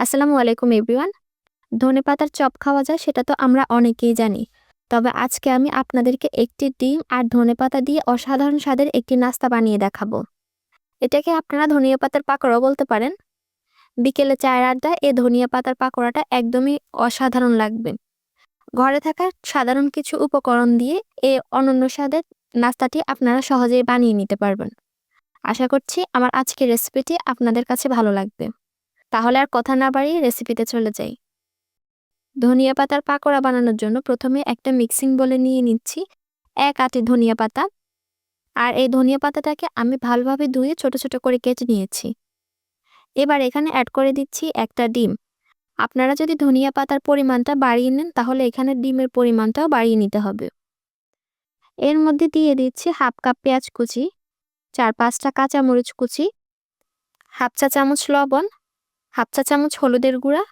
আসসালামু আলাইকুম এভরিওয়ান। ধনে পাতার চপ খাওয়া যায়, সেটা তো আমরা অনেকেই জানি। তবে আজকে আমি আপনাদেরকে একটি ডিম আর ধনে পাতা দিয়ে অসাধারণ স্বাদের একটি নাস্তা বানিয়ে দেখাবো। এটাকে আপনারা ধনিয়া পাতার পাকোড়াও বলতে পারেন। বিকেলে চায়ের আড্ডা, এ ধনিয়া পাতার পাকোড়াটা একদমই অসাধারণ লাগবে। ঘরে থাকা সাধারণ কিছু উপকরণ দিয়ে এই অনন্য স্বাদের নাস্তাটি আপনারা সহজেই বানিয়ে নিতে পারবেন। আশা করছি আমার আজকের রেসিপিটি আপনাদের কাছে ভালো লাগবে। তাহলে আর কথা না বাড়িয়ে রেসিপিতে চলে যাই। ধনিয়া পাতার পাকোড়া বানানোর জন্য প্রথমে একটা মিক্সিং বলে নিয়ে নিচ্ছি, এক আটি ধনিয়া পাতা। আর এই ধনিয়া পাতাটাকে আমি ভালোভাবে ধুয়ে ছোট ছোট করে কেটে নিয়েছি। এবার এখানে অ্যাড করে দিচ্ছি একটা ডিম। আপনারা যদি ধনিয়া পাতার পরিমাণটা বাড়িয়ে নেন, তাহলে এখানে ডিমের পরিমাণটাও বাড়িয়ে নিতে হবে। এর মধ্যে দিয়ে দিচ্ছি হাফ কাপ পেঁয়াজ কুচি, চার পাঁচটা কাঁচামরিচ কুচি, হাফ চা চামচ লবণ হাফ চা চামচ হলুদের গুঁড়া,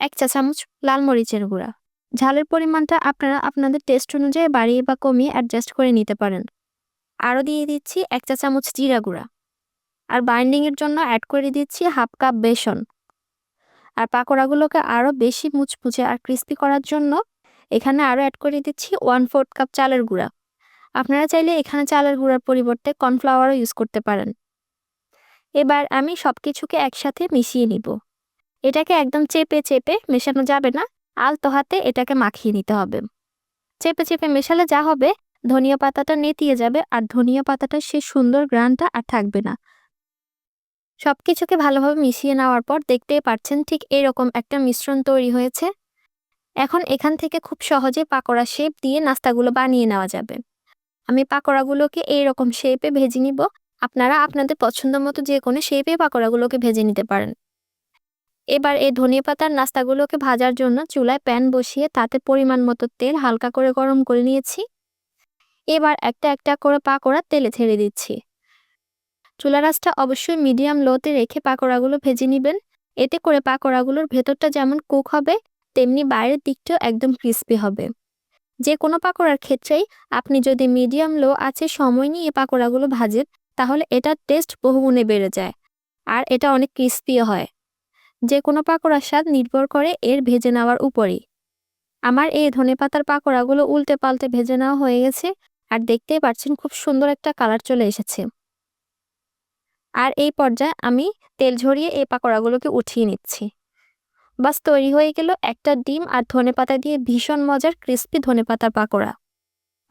এক চা চামচ লাল মরিচের গুঁড়া। ঝালের পরিমাণটা আপনারা আপনাদের টেস্ট অনুযায়ী বাড়িয়ে বা কমিয়ে অ্যাডজাস্ট করে নিতে পারেন। আরও দিয়ে দিচ্ছি এক চা চামচ জিরা গুঁড়া। আর বাইন্ডিংয়ের জন্য অ্যাড করে দিচ্ছি হাফ কাপ বেসন। আর পাকোড়াগুলোকে আরও বেশি মুচমুচে আর ক্রিস্পি করার জন্য এখানে আরও অ্যাড করে দিচ্ছি ওয়ান ফোর্থ কাপ চালের গুঁড়া। আপনারা চাইলে এখানে চালের গুঁড়ার পরিবর্তে কর্নফ্লাওয়ারও ইউজ করতে পারেন। এবার আমি সব কিছুকে একসাথে মিশিয়ে নিব। এটাকে একদম চেপে চেপে মেশানো যাবে না, আলতো হাতে এটাকে মাখিয়ে নিতে হবে। চেপে চেপে মেশালে যা হবে, ধনিয়া পাতাটা নেতিয়ে যাবে আর ধনিয়া পাতাটা সে সুন্দর গ্রানটা আর থাকবে না। সব কিছুকে ভালোভাবে মিশিয়ে নেওয়ার পর দেখতেই পাচ্ছেন ঠিক এরকম একটা মিশ্রণ তৈরি হয়েছে। এখন এখান থেকে খুব সহজে পাকোড়া শেপ দিয়ে নাস্তাগুলো বানিয়ে নেওয়া যাবে। আমি পাকোড়াগুলোকে এইরকম শেপে ভেজে নিব আপনারা আপনাদের পছন্দ মতো যে কোনো শেপে পাকোড়াগুলোকে ভেজে নিতে পারেন। এবার এই ধনিয়া পাতার নাস্তাগুলোকে ভাজার জন্য চুলায় প্যান বসিয়ে তাতে পরিমাণ মতো তেল হালকা করে গরম করে নিয়েছি। এবার একটা একটা করে পাকোড়া তেলে ছেড়ে দিচ্ছি। চুলা রাসটা অবশ্যই মিডিয়াম লোতে রেখে পাকোড়াগুলো ভেজে নেবেন। এতে করে পাকোড়াগুলোর ভেতরটা যেমন কুক হবে, তেমনি বাইরের দিকটাও একদম ক্রিস্পি হবে। যে কোনো পাকোড়ার ক্ষেত্রেই আপনি যদি মিডিয়াম লো আছে সময় নিয়ে পাকোড়াগুলো ভাজেন তাহলে এটার টেস্ট বহুগুণে বেড়ে যায়। আর এটা অনেক ক্রিস্পিও হয়। যে কোনো পাকোড়ার স্বাদ নির্ভর করে এর ভেজে নেওয়ার উপরেই। আমার এই ধনে পাতার পাকোড়াগুলো উল্টে পাল্টে ভেজে নেওয়া হয়ে গেছে আর দেখতেই পাচ্ছেন খুব সুন্দর একটা কালার চলে এসেছে। আর এই পর্যায়ে আমি তেল ঝরিয়ে এই পাকোড়াগুলোকে উঠিয়ে নিচ্ছি। বাস তৈরি হয়ে গেল একটা ডিম আর ধনে পাতা দিয়ে ভীষণ মজার ক্রিস্পি ধনে পাতার পাকোড়া।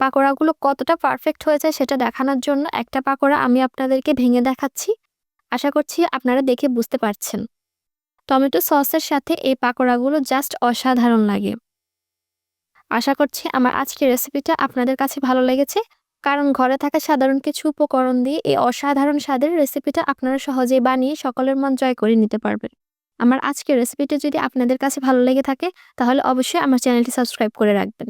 পাকোড়াগুলো কতটা পারফেক্ট হয়েছে সেটা দেখানোর জন্য একটা পাকোড়া আমি আপনাদেরকে ভেঙে দেখাচ্ছি। আশা করছি আপনারা দেখে বুঝতে পারছেন। টমেটো সসের সাথে এই পাকোড়াগুলো জাস্ট অসাধারণ লাগে। আশা করছি আমার আজকের রেসিপিটা আপনাদের কাছে ভালো লেগেছে। কারণ ঘরে থাকা সাধারণ কিছু উপকরণ দিয়ে এই অসাধারণ স্বাদের রেসিপিটা আপনারা সহজেই বানিয়ে সকলের মন জয় করে নিতে পারবেন। আমার আজকের রেসিপিটা যদি আপনাদের কাছে ভালো লেগে থাকে, তাহলে অবশ্যই আমার চ্যানেলটি সাবস্ক্রাইব করে রাখবেন।